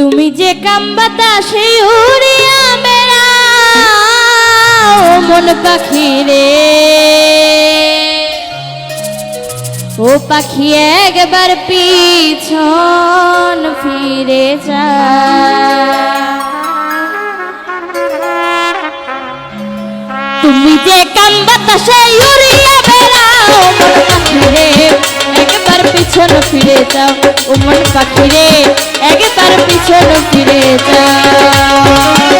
তুমি যে কাম্বাতা সেই উড়িয়া বেড়াও মন পাখি রে। ও পাখি একবার পিছন ফিরে যা। তুমি যে কাম্বাতা সেই উড়িয়া বেড়াও মন পাখি রে। তার পিছন ফিরে যাও উমন পাখিরে। তার পিছন ফিরে যাও।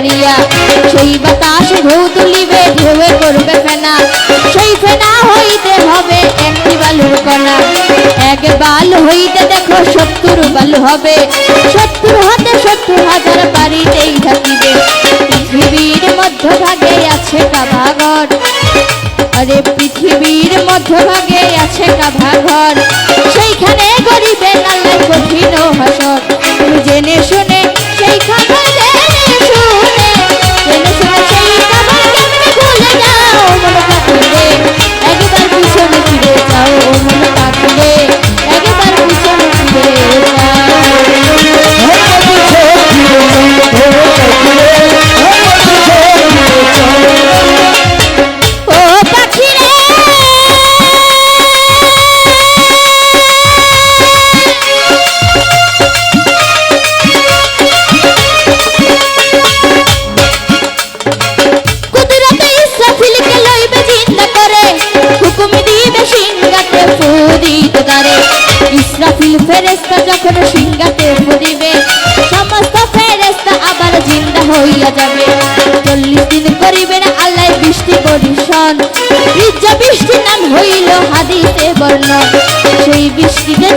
মারিয়া সেই বাতাস ঢেউ তুলিবে ঢেউয়ে করবে ফেনা। সেই ফেনা হইতে হবে একটি বালুর কণা। এক বাল হইতে দেখো সত্তর বাল হবে। সত্তর হাতে সত্তর হাজার বাড়িতেই থাকিবে। পৃথিবীর মধ্যভাগে আছে কাভাঘর আরে পৃথিবীর মধ্যভাগে আছে কাভাঘর সেইখানে গরিবের আল্লাহ কঠিন হাসক জেনে ফেরেস্তা যখন সিংহাতে সমস্ত ফেরেস্তা আবার জিন্দা হইয়া যাবে। চল্লিশ দিন আল্লাহ বৃষ্টি বৃষ্টি নাম হইল হাদিতে সেই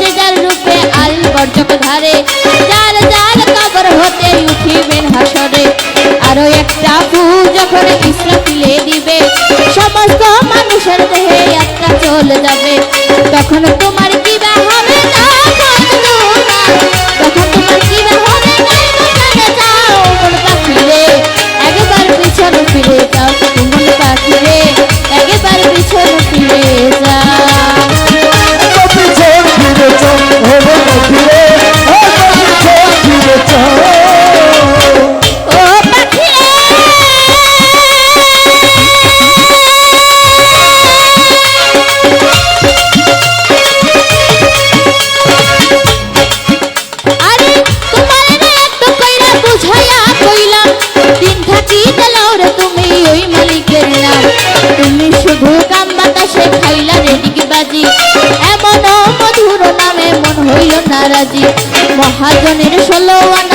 যে যার রূপে আল বর্জক ধারে, যার যার হতে উঠিবেন হাসরে। আরও একটা যখন দিবে, সমস্ত মানুষের দেহে একটা চলে যাবে। তখন তোমার রে বাজি এমন মধুর নামে মন হইল মহাজনের ষোলো আনা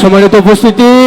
সম্মানিত উপস্থিতি।